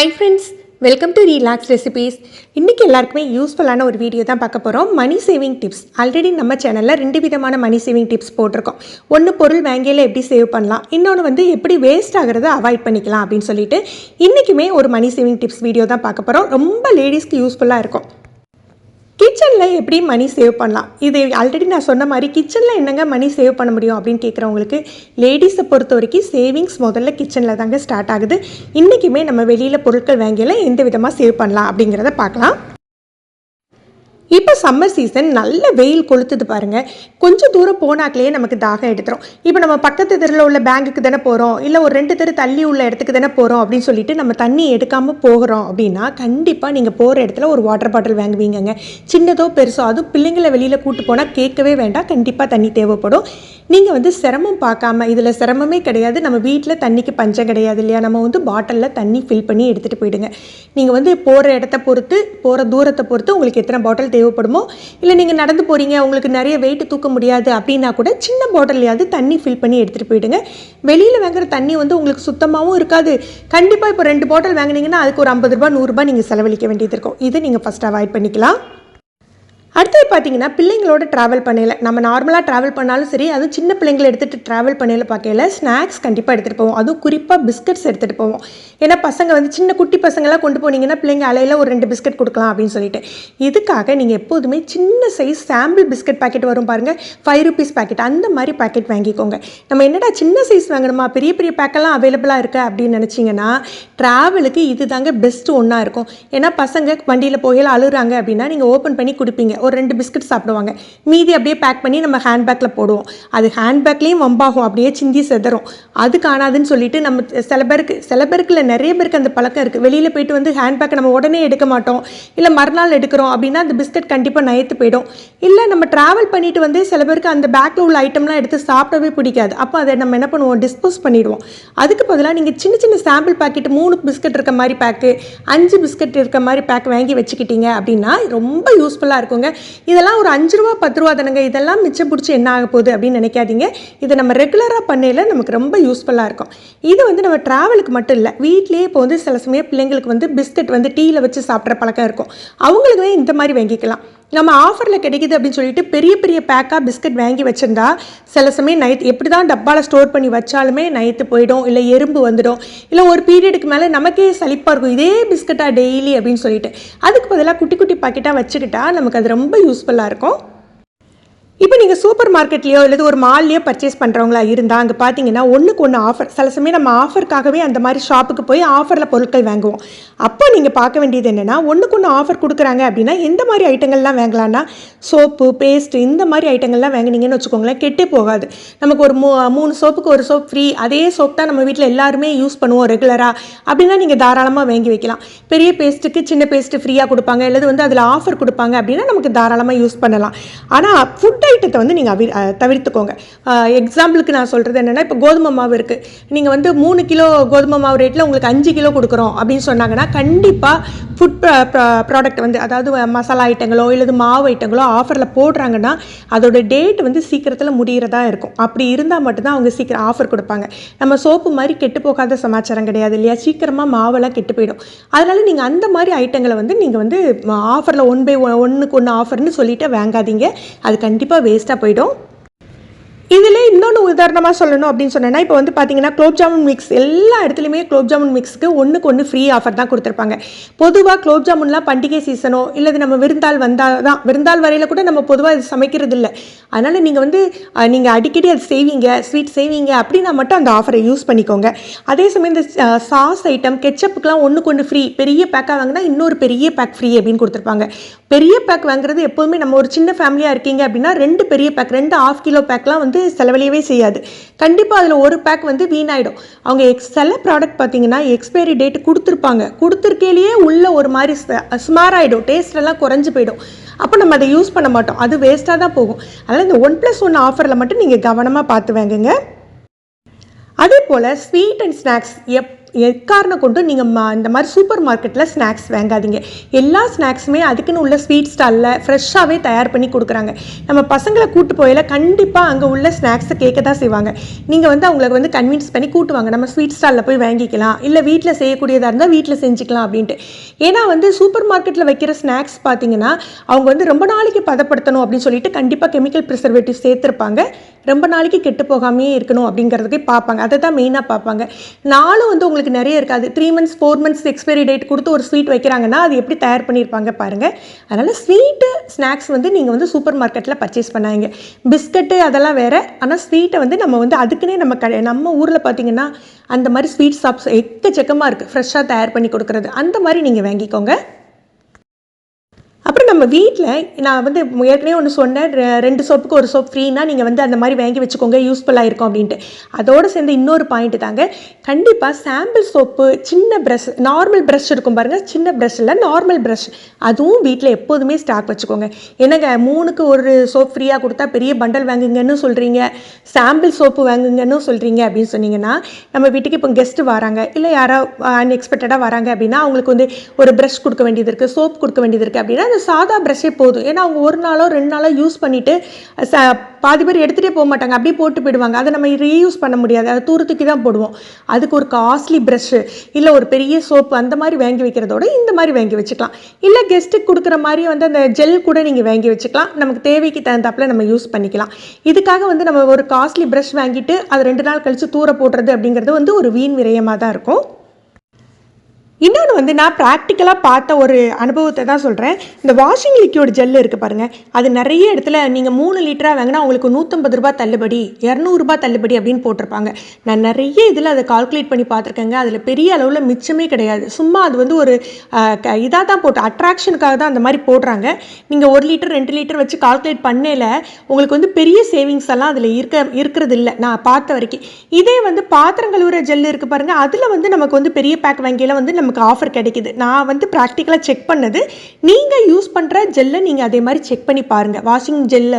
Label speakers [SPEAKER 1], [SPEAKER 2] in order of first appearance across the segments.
[SPEAKER 1] Hi friends welcome to relax recipes இன்றைக்கி எல்லாருக்குமே யூஸ்ஃபுல்லான ஒரு வீடியோ தான் பார்க்க போகிறோம் மணி சேவிங் டிப்ஸ் ஆல்ரெடி நம்ம சேனலில் ரெண்டு விதமான மணி சேவிங் டிப்ஸ் போட்டிருக்கோம். ஒன்று பொருள் வாங்கியில் எப்படி சேவ் பண்ணலாம். இன்னொன்று வந்து எப்படி வேஸ்ட் ஆகிறத அவாய்ட் பண்ணிக்கலாம் அப்படின்னு சொல்லிட்டு இன்றைக்குமே ஒரு மணி சேவிங் டிப்ஸ் வீடியோ தான் பார்க்க போகிறோம் ரொம்ப லேடிஸ்க்கு யூஸ்ஃபுல்லாக இருக்கும். கிச்சனில் எப்படி மணி சேவ் பண்ணலாம்? இது ஆல்ரெடி நான் சொன்ன மாதிரி கிச்சனில் என்னங்க மணி சேவ் பண்ண முடியும் அப்படின்னு கேட்குறவங்களுக்கு லேடிஸை பொறுத்த வரைக்கும் சேவிங்ஸ் முதல்ல கிச்சனில் தாங்க ஸ்டார்ட் ஆகுது. இன்றைக்குமே நம்ம வெளியில் பொருட்கள் வாங்கியெல்லாம் எந்த விதமாக சேவ் பண்ணலாம் அப்படிங்கிறத பார்க்கலாம். இப்போ சம்மர் சீசன் நல்ல வெயில் கொளுத்துது பாருங்கள் கொஞ்சம் தூரம் போனாக்கலேயே நமக்கு தாகம் எடுத்துரும். இப்போ நம்ம பக்கத்து தெருவில் உள்ள பேங்குக்கு தானே போகிறோம் இல்லை ஒரு ரெண்டு தெரு தள்ளி உள்ள இடத்துக்கு தானே போகிறோம் அப்படின்னு சொல்லிட்டு நம்ம தண்ணி எடுக்காமல் போகிறோம் அப்படின்னா கண்டிப்பாக நீங்கள் போகிற இடத்துல ஒரு வாட்டர் பாட்டில் வாங்குவீங்கங்க. சின்னதோ பெருசோ அதுவும் பிள்ளைங்களை வெளியில் கூட்டு போனால் கேட்கவே வேண்டாம். கண்டிப்பாக தண்ணி தேவைப்படும். நீங்கள் வந்து சிரமம் பார்க்காம இதில் சிரமமே கிடையாது. நம்ம வீட்டில் தண்ணிக்கு பஞ்சம் கிடையாது இல்லையா? நம்ம வந்து பாட்டிலில் தண்ணி ஃபில் பண்ணி எடுத்துகிட்டு போயிடுங்க. நீங்கள் வந்து போகிற இடத்த பொறுத்து போகிற தூரத்தை பொறுத்து உங்களுக்கு எத்தனை பாட்டில் தேவைப்படுமோ? இல்லை நீங்கள் நடந்து போகிறீங்க உங்களுக்கு நிறைய வெயிட் தூக்க முடியாது அப்படின்னா கூட சின்ன பாட்டிலையாவது தண்ணி ஃபில் பண்ணி எடுத்துகிட்டு போயிடுங்க. வெளியில் வாங்குற தண்ணி வந்து உங்களுக்கு சுத்தமாகவும் இருக்காது. கண்டிப்பாக இப்போ ரெண்டு பாட்டில் வாங்கினீங்கன்னா அதுக்கு ஒரு ஐம்பது ரூபா நூறுரூபா நீங்கள் செலவழிக்க வேண்டியது இருக்கும். இதை நீங்கள் ஃபஸ்ட் அவாய்ட் பண்ணிக்கலாம். அடுத்தது பார்த்தீங்கன்னா பிள்ளைங்களோட ட்ராவல் பண்ணையில். நம்ம நார்மலாக ட்ராவல் பண்ணாலும் சரி அதுவும் சின்ன பிள்ளைங்களை எடுத்துகிட்டு ட்ராவல் பண்ணையில் பார்க்கல ஸ்நாக்ஸ் கண்டிப்பாக எடுத்துகிட்டு போவோம். அதுவும் குறிப்பாக பிஸ்கட்ஸ் எடுத்துகிட்டு போவோம். ஏன்னா பசங்க வந்து சின்ன குட்டி பசங்களாம் கொண்டு போனீங்கன்னா பிள்ளைங்க அலையில் ஒரு ரெண்டு பிஸ்கட் கொடுக்கலாம் அப்படின்னு சொல்லிட்டு. இதுக்காக நீங்கள் எப்போதுமே சின்ன சைஸ் சாம்பிள் பிஸ்கட் பாக்கெட் வரும் பாருங்கள் ஃபைவ் ருபீஸ் பாக்கெட் அந்த மாதிரி பாக்கெட் வாங்கிக்கோங்க. நம்ம என்னடா சின்ன சைஸ் வாங்கணுமா? பெரிய பெரிய பேக்கெல்லாம் அவைலபிளாக இருக்குது அப்படின்னு நினச்சிங்கன்னா ட்ராவலுக்கு இது தாங்க பெஸ்ட்டு ஒன்றா இருக்கும். ஏன்னா பசங்க வண்டியில் போகையில் அழுகுறாங்க அப்படின்னா நீங்கள் ஓப்பன் பண்ணி கொடுப்பீங்க. ஒரு ரெண்டு பிஸ்கட் சாப்பிடுவாங்க. மீதி அப்படியே பேக் பண்ணி நம்ம ஹேண்ட்பேக்கில் போடுவோம். அது ஹேண்ட்பேக்லேயும் வம்பாகும். அப்படியே சிந்தி செதறும். அது காணாதுன்னு சொல்லிட்டு நம்ம சில பேருக்கு சில பேருக்கு இல்லை நிறைய பேருக்கு அந்த பழக்கம் இருக்குது வெளியில் போயிட்டு வந்து ஹேண்ட்பேக்கை நம்ம உடனே எடுக்க மாட்டோம். இல்லை மறுநாள் எடுக்கிறோம் அப்படின்னா அந்த பிஸ்கட் கண்டிப்பாக நயத்து போயிடும். இல்லை நம்ம ட்ராவல் பண்ணிட்டு வந்து சில பேருக்கு அந்த பேக்கில் உள்ள ஐட்டம்லாம் எடுத்து சாப்பிடவே பிடிக்காது. அப்போ அதை நம்ம என்ன பண்ணுவோம்? டிஸ்போஸ் பண்ணிடுவோம். அதுக்கு பதிலாக நீங்கள் சின்ன சின்ன சாம்பிள் பாக்கெட் மூணு பிஸ்கட் இருக்க மாதிரி பேக்கு அஞ்சு பிஸ்கட் இருக்க மாதிரி பேக் வாங்கி வச்சுக்கிட்டீங்க அப்படின்னா ரொம்ப யூஸ்ஃபுல்லாக இருக்குங்க. இதெல்லாம் ஒரு அஞ்சு ரூபா பத்து ரூபா தானுங்க. இதெல்லாம் மிச்சம் பிடிச்சி என்ன ஆக போகுது அப்படின்னு நினைக்காதீங்க. இதை நம்ம ரெகுலராக பண்ணையில் நமக்கு ரொம்ப யூஸ்ஃபுல்லாக இருக்கும். இது வந்து நம்ம ட்ராவலுக்கு மட்டும் இல்லை வீட்லேயே இப்போ வந்து சில சமயம் பிள்ளைங்களுக்கு வந்து பிஸ்கட் வந்து டீயில் வச்சு சாப்பிட்ற பழக்கம் இருக்கும். அவங்களுக்குமே இந்த மாதிரி வாங்கிக்கலாம். நம்ம ஆஃபரில் கிடைக்குது அப்படின்னு சொல்லிட்டு பெரிய பெரிய பேக்காக பிஸ்கட் வாங்கி வச்சுருந்தா சில சமயம் நைட் எப்படி தான் டப்பாவில் ஸ்டோர் பண்ணி வச்சாலுமே நைட்டு போயிடும் இல்லை எறும்பு வந்துடும். இல்லை ஒரு பீரியடுக்கு மேலே நமக்கே சலிப்பாக இருக்கும். இதே பிஸ்கட்டாக டெய்லி அப்படின்னு சொல்லிட்டு. அதுக்கு பதிலாக குட்டி குட்டி பாக்கெட்டாக வச்சுக்கிட்டா நமக்கு அது ரொம்ப யூஸ்ஃபுல்லாக இருக்கும். இப்போ நீங்கள் சூப்பர் மார்க்கெட்லேயோ இல்லை ஒரு மால்லையோ பர்ச்சேஸ் பண்ணுறவங்களா இருந்தால் அங்கே பார்த்தீங்கன்னா ஒன்றுக்கு ஒன்று ஆஃபர் சில சமயம் நம்ம ஆஃபருக்காகவே அந்த மாதிரி ஷாப்புக்கு போய் ஆஃபரில் பொருட்கள் வாங்குவோம். அப்போ நீங்கள் பார்க்க வேண்டியது என்னென்னா ஒன்றுக்கு ஒன்று ஆஃபர் கொடுக்குறாங்க அப்படின்னா எந்த மாதிரி ஐட்டங்கள்லாம் வாங்கலான்னா சோப்பு பேஸ்ட்டு இந்த மாதிரி ஐட்டங்கள்லாம் வாங்கினீங்கன்னு வச்சுக்கோங்களேன் கெட்டே போகாது. நமக்கு ஒரு மூ மூணு சோப்புக்கு ஒரு சோப் ஃப்ரீ அதே சோப் தான் நம்ம வீட்டில் எல்லாருமே யூஸ் பண்ணுவோம் ரெகுலராக அப்படின்னா நீங்கள் தாராளமாக வாங்கி வைக்கலாம். பெரிய பேஸ்ட்டுக்கு சின்ன பேஸ்ட்டு ஃப்ரீயாக கொடுப்பாங்க அல்லது வந்து அதில் ஆஃபர் கொடுப்பாங்க அப்படின்னா நமக்கு தாராளமாக யூஸ் பண்ணலாம். ஆனால் ஃபுட் ஐட்டத்தை வந்து நீங்கள் அவி தவிர்த்துக்கோங்க. எக்ஸாம்பிளுக்கு நான் சொல்கிறது என்னென்னா இப்போ கோதுமை மாவு இருக்குது நீங்கள் வந்து மூணு கிலோ கோதுமை மாவு ரேட்டில் உங்களுக்கு அஞ்சு கிலோ கொடுக்குறோம் அப்படின்னு சொன்னாங்கன்னா கண்டிப்பாக ஃபுட் ப்ராடக்ட் வந்து அதாவது மசாலா ஐட்டங்களோ இல்லது மாவு ஐட்டங்களோ ஆஃபரில் போடுறாங்கன்னா அதோட டேட் வந்து சீக்கிரத்தில் முடிகிறதா இருக்கும். அப்படி இருந்தால் மட்டும்தான் அவங்க சீக்கிரம் ஆஃபர் கொடுப்பாங்க. நம்ம சோப்பு மாதிரி கெட்டு போகாத சமாச்சாரம் கிடையாது இல்லையா? சீக்கிரமாக மாவெல்லாம் கெட்டு போயிடும். அதனால் நீங்கள் அந்த மாதிரி ஐட்டங்களை வந்து நீங்கள் வந்து ஆஃபரில் ஒன் பை ஒன்றுக்கு ஒன்று ஆஃபர்னு சொல்லிவிட்டு வாங்காதீங்க. அது கண்டிப்பாக வேஸ்ட்டாக போயிடும். இதில் இன்னொன்று உதாரணமாக சொல்லணும் அப்படின்னு சொன்னேன்னா இப்போ வந்து பார்த்தீங்கன்னா குலோப் ஜாமுன் மிக்ஸ் எல்லா இடத்துலையுமே குலோப் ஜாமுன் மிக்ஸ்க்கு ஒன்றுக்கு ஒன்று ஃப்ரீ ஆஃபர் தான் கொடுத்துருப்பாங்க. பொதுவாக குலோப் ஜாமுன்லாம் பண்டிகை சீசனோ இல்லை நம்ம விருந்தாள் வந்தால் தான் விருந்தாள் வரையில் கூட நம்ம பொதுவாக இது சமைக்கிறது இல்லை அதனால் நீங்கள் வந்து நீங்கள் அடிக்கடி அது செய்வீங்க ஸ்வீட் செய்வீங்க அப்படின்னா மட்டும் அந்த ஆஃபரை யூஸ் பண்ணிக்கோங்க. அதே சமயம் இந்த சாஸ் ஐட்டம் கெச்சப்புக்கெலாம் ஒன்றுக்கு ஒன்று ஃப்ரீ பெரிய பேக்காக வாங்கினா இன்னொரு பெரிய பேக் ஃப்ரீ அப்படின்னு கொடுத்துருப்பாங்க. பெரிய பேக் வாங்குறது எப்போதுமே நம்ம ஒரு சின்ன ஃபேமிலியாக இருக்கீங்க அப்படின்னா ரெண்டு பெரிய பேக் ரெண்டு ஆஃப் கிலோ பேக்லாம் வந்து செலவழியவே செய்யாது. கண்டிப்பாக அதில் ஒரு பேக் வந்து வீணாயிடும். அவங்க எக்ஸ் சில ப்ராடக்ட் பார்த்தீங்கன்னா எக்ஸ்பைரி டேட் கொடுத்துருப்பாங்க. கொடுத்துருக்கையிலேயே உள்ள ஒரு மாதிரி ஸ்மார் ஆகிடும் டேஸ்ட் எல்லாம் குறைஞ்சு போயிடும். அப்போ நம்ம அதை யூஸ் பண்ண மாட்டோம். அது வேஸ்ட்டாக தான் போகும். அதனால் இந்த ஒன் ப்ளஸ் ஒன் ஆஃபரில் மட்டும் நீங்கள் கவனமாக பார்த்து வாங்குங்க. அதே போல் ஸ்வீட் அண்ட் ஸ்நாக்ஸ் எப் எக்காரணம் கொண்டு நீங்கள் இந்த மாதிரி சூப்பர் மார்க்கெட்டில் ஸ்நாக்ஸ் வாங்காதீங்க. எல்லா ஸ்நாக்ஸுமே அதுக்குன்னு உள்ள ஸ்வீட் ஸ்டாலில் ஃப்ரெஷ்ஷாகவே தயார் பண்ணி கொடுக்குறாங்க. நம்ம பசங்களை கூட்டு போயில கண்டிப்பாக அங்கே உள்ள ஸ்நாக்ஸை கேட்க தான் செய்வாங்க. நீங்கள் வந்து அவங்களுக்கு வந்து கன்வின்ஸ் பண்ணி கூட்டுவாங்க நம்ம ஸ்வீட் ஸ்டாலில் போய் வாங்கிக்கலாம். இல்லை வீட்டில் செய்யக்கூடியதாக இருந்தால் வீட்டில் செஞ்சுக்கலாம் அப்படின்ட்டு. ஏன்னா வந்து சூப்பர் மார்க்கெட்டில் வைக்கிற ஸ்நாக்ஸ் பார்த்தீங்கன்னா அவங்க வந்து ரொம்ப நாளைக்கு பதப்படுத்தணும் அப்படின்னு சொல்லிட்டு கண்டிப்பாக கெமிக்கல் ப்ரிசர்வேட்டிவ் சேர்த்துருப்பாங்க. ரொம்ப நாளைக்கு கெட்டு போகாமே இருக்கணும் அப்படிங்கிறதுக்கு பார்ப்பாங்க. அதை தான் மெயினாக பார்ப்பாங்க. நாளும் வந்து உங்களுக்கு நிறைய இருக்காது. Three months four months expiry date கொடுத்து ஒரு ஸ்வீட் வைக்கிறாங்கன்னா அது எப்படி தயார் பண்ணியிருப்பாங்க பாருங்கள் அதனால் ஸ்வீட்டு ஸ்நாக்ஸ் வந்து நீங்கள் வந்து சூப்பர் மார்க்கெட்டில் பர்ச்சேஸ் பண்ணாங்க பிஸ்கட்டு அதெல்லாம் வேறு. ஆனால் ஸ்வீட்டை வந்து நம்ம வந்து அதுக்குன்னே நம்ம க நம்ம ஊரில் பார்த்தீங்கன்னா அந்த மாதிரி ஸ்வீட் ஷாப்ஸ் எக்கச்சக்கமாக இருக்குது ஃப்ரெஷ்ஷாக தயார் பண்ணி கொடுக்குறது. அந்த மாதிரி நீங்கள் வாங்கிக்கோங்க. அப்புறம் நம்ம வீட்டில் நான் வந்து ஏற்கனவே ஒன்று சொன்னேன் ரெ- ரெண்டு சோப்புக்கு ஒரு சோப் ஃப்ரீனா நீங்கள் வந்து அந்த மாதிரி வாங்கி வச்சுக்கோங்க யூஸ்ஃபுல்லாக இருக்கும் அப்படின்ட்டு. அதோடு சேர்ந்து இன்னொரு பாயிண்ட் தாங்க கண்டிப்பாக சாம்பிள் சோப்பு சின்ன ப்ரஷ் நார்மல் ப்ரஷ் இருக்கும் பாருங்கள் சின்ன ப்ரஷ் இல்லை நார்மல் ப்ரஷ் அதுவும் வீட்டில் எப்போதுமே ஸ்டாக் வச்சுக்கோங்க. என்னங்க மூணுக்கு ஒரு சோப் ஃப்ரீயாக கொடுத்தா பெரிய பண்டல் வாங்குங்கன்னு சொல்கிறீங்க சாம்பிள் சோப்பு வாங்குங்கன்னு சொல்கிறீங்க அப்படின்னு சொன்னீங்கன்னா நம்ம வீட்டுக்கு இப்போ கெஸ்ட்டு வராங்க இல்லை யாரோ அன்எக்ஸ்பெக்டடாக வராங்க அப்படின்னா அவங்களுக்கு வந்து ஒரு ப்ரஷ் கொடுக்க வேண்டியது இருக்குது சோப் கொடுக்க வேண்டியது இருக்குது அப்படின்னா அந்த சாதா ப்ரஷ்ஷே போதும். ஏன்னா அவங்க ஒரு நாளோ ரெண்டு நாளோ யூஸ் பண்ணிவிட்டு ச பாதி பேர் எடுத்துகிட்டே போக மாட்டாங்க. அப்படியே போட்டு போயிடுவாங்க. அதை நம்ம ரீயூஸ் பண்ண முடியாது. அதை தூரத்துக்கு தான் போடுவோம். அதுக்கு ஒரு காஸ்ட்லி ப்ரஷ்ஷு இல்லை ஒரு பெரிய சோப்பு அந்த மாதிரி வாங்கி வைக்கிறதோட இந்த மாதிரி வாங்கி வச்சுக்கலாம். இல்லை கெஸ்ட்டுக்கு கொடுக்குற மாதிரி வந்து அந்த ஜெல் கூட நீங்கள் வாங்கி வச்சுக்கலாம். நமக்கு தேவைக்கு தகுந்தாப்புல நம்ம யூஸ் பண்ணிக்கலாம். இதுக்காக வந்து நம்ம ஒரு காஸ்ட்லி ப்ரஷ் வாங்கிட்டு அது ரெண்டு நாள் கழித்து தூர போடுறது அப்படிங்கிறது வந்து ஒரு வீண் விரயமாக தான் இருக்கும். இன்னொன்று வந்து நான் ப்ராக்டிக்கலாக பார்த்த ஒரு அனுபவத்தை தான் சொல்கிறேன் இந்த வாஷிங் லிக்யூட் ஜெல் இருக்குது பாருங்கள் அது நிறைய இடத்துல நீங்கள் மூணு லிட்டராக வாங்கினா உங்களுக்கு நூற்றம்பது ரூபாய் தள்ளுபடி இரநூறுபா தள்ளுபடி அப்படின்னு போட்டிருப்பாங்க. நான் நிறைய இதில் அதை கால்குலேட் பண்ணி பார்த்துருக்கேங்க. அதில் பெரிய அளவில் மிச்சமே கிடையாது. சும்மா அது வந்து ஒரு இதாக தான் போட்டு அட்ராக்ஷனுக்காக தான் அந்த மாதிரி போடுறாங்க. நீங்கள் ஒரு லிட்டர் ரெண்டு லிட்டர் வச்சு கால்குலேட் பண்ணல உங்களுக்கு வந்து பெரிய சேவிங்ஸ் எல்லாம் அதில் இருக்க இருக்கிறது இல்லை நான் பார்த்த வரைக்கும். இதே வந்து பாத்திரம் கழுவுற ஜெல் இருக்குது பாருங்கள் அதில் வந்து நமக்கு வந்து பெரிய பேக் வாங்கியில் வந்து நம்ம நமக்கு ஆஃபர் கிடைக்குது. நான் வந்து ப்ராக்டிக்கலாக செக் பண்ணது நீங்கள் யூஸ் பண்ணுற ஜெல்லை நீங்கள் அதே மாதிரி செக் பண்ணி பாருங்கள் வாஷிங் ஜெல்ல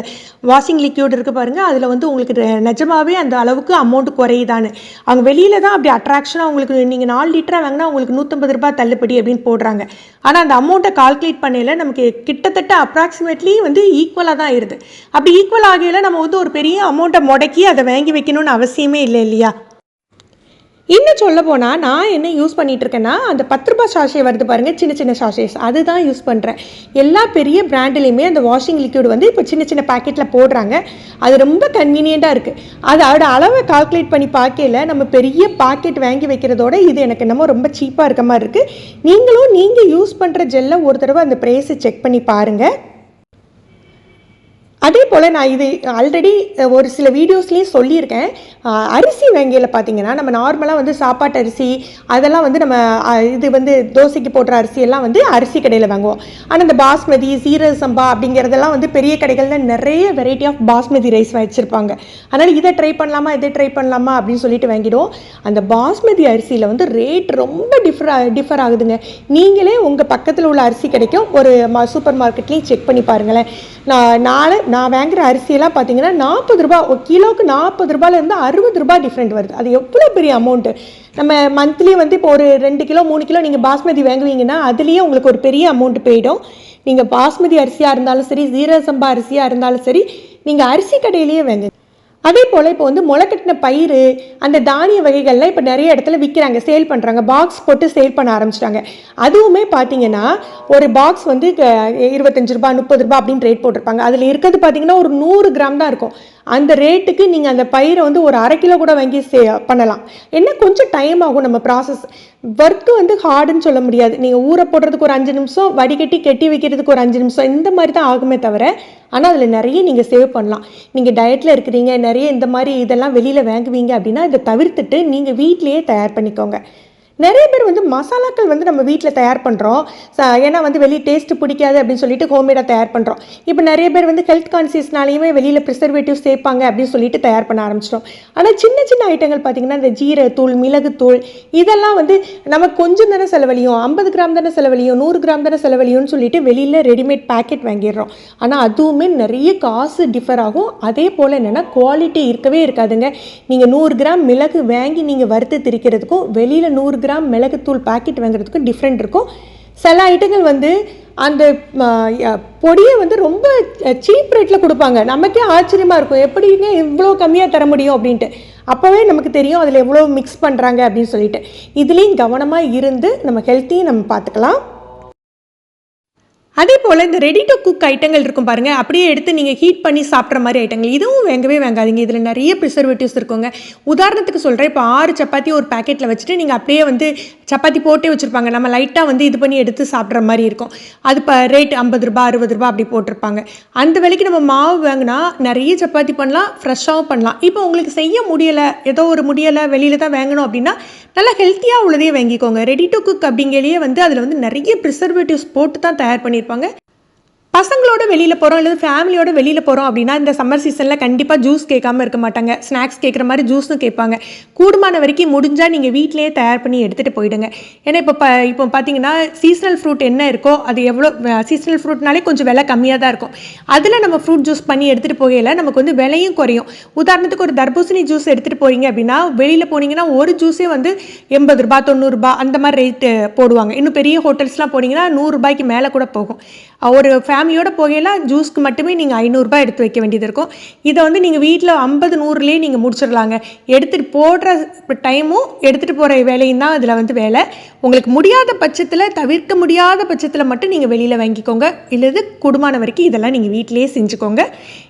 [SPEAKER 1] வாஷிங் லிக்யூட் இருக்குது பாருங்கள் அதில் வந்து உங்களுக்கு நிஜமாகவே அந்த அளவுக்கு அமௌண்ட் குறையுதான்னு. அவங்க வெளியில் தான் அப்படி அட்ராக்ஷனாக உங்களுக்கு நீங்கள் நாலு லிட்டராக வாங்கினா உங்களுக்கு நூற்றம்பது ரூபாய் தள்ளுபடி அப்படின்னு போடுறாங்க. ஆனால் அந்த அமௌண்ட்டை கால்குலேட் பண்ணையில் நமக்கு கிட்டத்தட்ட அப்ராக்சிமேட்லி வந்து ஈக்குவலாக தான் இருது அப்படி ஈக்குவல் ஆகையில் நம்ம வந்து ஒரு பெரிய அமௌண்ட்டை முடக்கி அதை வாங்கி வைக்கணும்னு அவசியமே இல்லை இல்லையா? இன்னும் சொல்ல போனால் நான் என்ன யூஸ் பண்ணிகிட்டு இருக்கேன்னா அந்த பத்து ரூபாய் சாஷே வருது பாருங்கள் சின்ன சின்ன சாஷேஸ் அதுதான் யூஸ் பண்ணுறேன் எல்லா பெரிய பிராண்ட்லேயுமே அந்த வாஷிங் லிக்யூட் வந்து இப்போ சின்ன சின்ன பாக்கெட்டில் போடுறாங்க. அது ரொம்ப கன்வீனியண்ட்டாக இருக்குது அது அதோட அளவை கால்குலேட் பண்ணி பார்க்கல நம்ம பெரிய பாக்கெட் வாங்கி வைக்கிறதோட இது எனக்கு என்னமோ ரொம்ப சீப்பாக இருக்க மாதிரி இருக்குது நீங்களும் நீங்கள் யூஸ் பண்ணுற ஜெல்லை ஒரு தடவை அந்த ப்ரைஸை செக் பண்ணி பாருங்கள் அதே போல் நான் இது ஆல்ரெடி ஒரு சில வீடியோஸ்லேயும் சொல்லியிருக்கேன். அரிசி வங்கியில் பார்த்தீங்கன்னா நம்ம நார்மலாக வந்து சாப்பாட்டு அரிசி அதெல்லாம் வந்து நம்ம இது வந்து தோசைக்கு போடுற அரிசி எல்லாம் வந்து அரிசி கடையில் வாங்குவோம். ஆனால் இந்த பாஸ்மதி சீரக சம்பா அப்படிங்கிறதெல்லாம் வந்து பெரிய கடைகளில் நிறைய வெரைட்டி ஆஃப் பாஸ்மதி ரைஸ் வச்சுருப்பாங்க. அதனால் இதை ட்ரை பண்ணலாமா இதை ட்ரை பண்ணலாமா அப்படின்னு சொல்லிட்டு வாங்கிடுவோம். அந்த பாஸ்மதி அரிசியில் வந்து ரேட் ரொம்ப டிஃபர் டிஃபர் ஆகுதுங்க. நீங்களே உங்கள் பக்கத்தில் உள்ள அரிசி கிடைக்கும். ஒரு சூப்பர் மார்க்கெட்லேயும் செக் பண்ணி பாருங்களேன். நான் நாளை நான் நான் வாங்குற அரிசியெல்லாம் பார்த்தீங்கன்னா நாற்பது ரூபா ஒரு கிலோவுக்கு நாற்பது ரூபாயிலேருந்து அறுபது ரூபாய் டிஃப்ரெண்ட் வருது. அது எவ்வளோ பெரிய அமௌண்ட்டு நம்ம மந்த்லி வந்து இப்போ ஒரு ரெண்டு கிலோ மூணு கிலோ நீங்கள் பாஸ்மதி வாங்குவீங்கன்னா அதுலேயே உங்களுக்கு ஒரு பெரிய அமௌண்ட் போயிடும். நீங்கள் பாஸ்மதி அரிசியாக இருந்தாலும் சரி ஜீரக சம்பா அரிசியாக இருந்தாலும் சரி நீங்கள் அரிசி கடையிலேயே வாங்குங்க. அதே போல் இப்போ வந்து முளைக்கட்டின பயிர் அந்த தானிய வகைகள்லாம் இப்போ நிறைய இடத்துல விற்கிறாங்க சேல் பண்ணுறாங்க பாக்ஸ் போட்டு சேல் பண்ண ஆரம்பிச்சிட்டாங்க. அதுவுமே பார்த்தீங்கன்னா ஒரு பாக்ஸ் வந்து இருபத்தஞ்சு ரூபாய் முப்பது ரூபா அப்படின்னு ரேட் போட்டிருப்பாங்க. அதில் இருக்கிறது பார்த்தீங்கன்னா ஒரு நூறு கிராம் தான் இருக்கும். அந்த ரேட்டுக்கு நீங்கள் அந்த பயிரை வந்து ஒரு அரை கிலோ கூட வாங்கி சே பண்ணலாம். என்ன கொஞ்சம் டைம் ஆகும் நம்ம ப்ராசஸ் ஒர்க்கு வந்து ஹார்டுன்னு சொல்ல முடியாது. நீங்கள் ஊற போடுறதுக்கு ஒரு அஞ்சு நிமிஷம் வடிகட்டி கெட்டி வைக்கிறதுக்கு ஒரு அஞ்சு நிமிஷம் இந்த மாதிரி தான் ஆகுமே தவிர ஆனால் அதில் நிறைய நீங்கள் சேவ் பண்ணலாம். நீங்கள் டயட்டில் இருக்கிறீங்க நிறைய இந்த மாதிரி இதெல்லாம் வெளியில் வாங்குவீங்க அப்படின்னா இதை தவிர்த்துட்டு நீங்கள் வீட்டிலேயே தயார் பண்ணிக்கோங்க. நிறைய பேர் வந்து மசாலாக்கள் வந்து நம்ம வீட்டில் தயார் பண்ணுறோம் ஏன்னா வந்து வெளியே டேஸ்ட் பிடிக்காது அப்படின்னு சொல்லிட்டு ஹோம்மேடாக தயார் பண்ணுறோம் இப்போ நிறைய பேர் வந்து ஹெல்த் கான்சியஸ்னாலையுமே வெளியில் ப்ரிசர்வேட்டிவ் சேர்ப்பாங்க அப்படின்னு சொல்லிட்டு தயார் பண்ண ஆரம்பிச்சிட்டோம். ஆனால் சின்ன சின்ன ஐட்டங்கள் பார்த்திங்கன்னா இந்த ஜீரத்தூள் மிளகுத்தூள் இதெல்லாம் வந்து நம்ம கொஞ்சம் தானே செலவழியும். ஐம்பது கிராம் தானே செலவழியும் நூறு கிராம் தானே செலவழியும்னு சொல்லிட்டு வெளியில் ரெடிமேட் பேக்கெட் வாங்கிடுறோம். ஆனால் அதுவுமே நிறைய காசு டிஃபர் ஆகும். அதே போல் என்னென்னா குவாலிட்டி இருக்கவே இருக்காதுங்க. நீங்கள் நூறு கிராம் மிளகு வாங்கி நீங்கள் வறுத்து திரிக்கிறதுக்கும் வெளியில் நூறு கிராம் மிளகுத்தூள் பாக்கெட் வாங்குறதுக்கும் டிஃப்ரெண்ட் இருக்கும். சில ஐட்டங்கள் வந்து அந்த பொடியை வந்து ரொம்ப சீப் ரேட்டில் கொடுப்பாங்க. நமக்கே ஆச்சரியமாக இருக்கும். எப்படிங்க இவ்வளோ கம்மியாக தர முடியும் அப்படின்ட்டு. அப்போவே நமக்கு தெரியும் அதில் எவ்வளோ மிக்ஸ் பண்ணுறாங்க அப்படின்னு சொல்லிட்டு. இதுலேயும் கவனமாக இருந்து நம்ம ஹெல்த்தையும் நம்ம பார்த்துக்கலாம். அதே போல் இந்த ரெடி டு குக் ஐட்டங்கள் இருக்கும் பாருங்கள் அப்படியே எடுத்து நீங்கள் ஹீட் பண்ணி சாப்பிட்ற மாதிரி ஐட்டங்கள் இதுவும் வேங்கவே வாங்காதீங்க. இதில் நிறைய ப்ரிசர்வேட்டிவ்ஸ் இருக்குங்க. உதாரணத்துக்கு சொல்கிறேன் இப்போ ஆறு சப்பாத்தி ஒரு பேக்கெட்டில் வச்சுட்டு நீங்கள் அப்படியே வந்து சப்பாத்தி போட்டே வச்சுருப்பாங்க. நம்ம லைட்டாக வந்து இது பண்ணி எடுத்து சாப்பிட்ற மாதிரி இருக்கும். அது இப்போ ரேட் ஐம்பது ரூபா அறுபது ரூபா அப்படி போட்டிருப்பாங்க. அந்த விலைக்கு நம்ம மாவு வாங்கினா நிறைய சப்பாத்தி பண்ணலாம் ஃப்ரெஷ்ஷாகவும் பண்ணலாம். இப்போ உங்களுக்கு செய்ய முடியலை ஏதோ ஒரு முடியலை வெளியில் தான் வாங்கணும் அப்படின்னா நல்லா ஹெல்த்தியாக உள்ளதே வாங்கிக்கோங்க. ரெடி டு குக் அப்படிங்கிறதே வந்து அதில் வந்து நிறைய ப்ரிசர்வேட்டிவ்ஸ் போட்டு தான் தயார் பண்ணியிருப்பாங்க பசங்களோட வெளியில் போகிறோம் இல்லை ஃபேமிலியோட வெளியில் போகிறோம் அப்படின்னா இந்த சம்மர் சீசனில் கண்டிப்பாக ஜூஸ் கேட்காம இருக்க மாட்டாங்க. ஸ்நாக்ஸ் கேட்குற மாதிரி ஜூஸும் கேட்பாங்க. கூடுமான வரைக்கும் முடிஞ்சால் நீங்கள் வீட்டிலேயே தயார் பண்ணி எடுத்துகிட்டு போயிடுங்க. ஏன்னா இப்போ ப இப்போ பார்த்தீங்கன்னா சீசனல் ஃப்ரூட் என்ன இருக்கோ அது எவ்வளோ சீசனல் ஃப்ரூட்னாலே கொஞ்சம் விலை கம்மியாக தான் இருக்கும். அதில் நம்ம ஃப்ரூட் ஜூஸ் பண்ணி எடுத்துகிட்டு போகையில் நமக்கு வந்து விலையும் குறையும். உதாரணத்துக்கு ஒரு தர்பூசணி ஜூஸ் எடுத்துகிட்டு போகிறீங்க அப்படின்னா வெளியில் போனீங்கன்னா ஒரு ஜூஸே வந்து எண்பது ரூபா தொண்ணூறுரூபா அந்த மாதிரி ரேட்டு போடுவாங்க. இன்னும் பெரிய ஹோட்டல்ஸ்லாம் போனீங்கன்னா நூறுரூபாய்க்கு மேலே கூட போகும். ஒரு ஃபே ஃபேமிலியோடு போகையில் ஜூஸ்க்கு மட்டுமே நீங்கள் ஐநூறுரூபா எடுத்து வைக்க வேண்டியது இருக்கும். இதை வந்து நீங்கள் வீட்டில் ஐம்பது நூறுலேயே நீங்கள் முடிச்சிடலாங்க. எடுத்துகிட்டு போடுற டைமும் எடுத்துகிட்டு போகிற வேலையும் தான் இதில் வந்து வேலை. உங்களுக்கு முடியாத பட்சத்தில் தவிர்க்க முடியாத பட்சத்தில் மட்டும் நீங்கள் வெளியில் வாங்கிக்கோங்க. இல்லது குடும்பமான வரைக்கும் இதெல்லாம் நீங்கள் வீட்டிலேயே செஞ்சுக்கோங்க.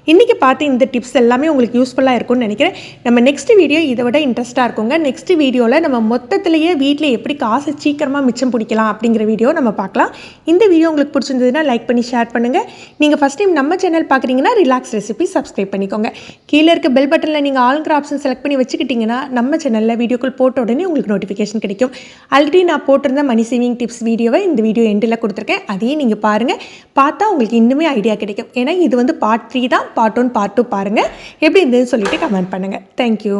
[SPEAKER 1] இன்றைக்கி பார்த்து இந்த டிப்ஸ் எல்லாமே உங்களுக்கு யூஸ்ஃபுல்லாக இருக்கும்னு நினைக்கிறேன். நம்ம நெக்ஸ்ட் வீடியோ இதை விட இன்ட்ரெஸ்ட்டாக இருக்குங்க. நெக்ஸ்ட் வீடியோவில் நம்ம மொத்தத்திலேயே வீட்டில் எப்படி காசை சீக்கிரமாக மிச்சம் பிடிக்கலாம் அப்படிங்கிற வீடியோ நம்ம பார்க்கலாம். இந்த வீடியோ உங்களுக்கு பிடிச்சிருந்ததுன்னா லைக் பண்ணி ஷேர் பண்ணுங்கள் நீங்கள் ஃபஸ்ட் டைம் நம்ம சேனல் பார்க்குறீங்கன்னா ரிலாக்ஸ் ரெசிபி சப்ஸ்கிரைப் பண்ணிக்கோங்க. கீழே இருக்க பெல் பட்டனில் நீங்கள் ஆளுங்கிற ஆப்ஷன் செலக்ட் பண்ணி வச்சுக்கிட்டிங்கன்னா நம்ம சேனலில் வீடியோக்கள் போட்ட உடனே உங்களுக்கு நோட்டிஃபிகேஷன் கிடைக்கும். ஆல்ரெடி நான் போட்டிருந்த மணி சேவிங் டிப்ஸ் வீடியோவை இந்த வீடியோ எண்டில் கொடுத்துருக்கேன். அதையும் நீங்கள் பாருங்கள் பார்த்தா உங்களுக்கு இன்னுமே ஐடியா கிடைக்கும். ஏன்னா இது வந்து பார்ட் த்ரீ தான். பார்ட் ஒன் பார்ட் டூ பாருங்கள் எப்படி இருந்ததுன்னு சொல்லிட்டு கமெண்ட் பண்ணுங்கள் தேங்க்யூ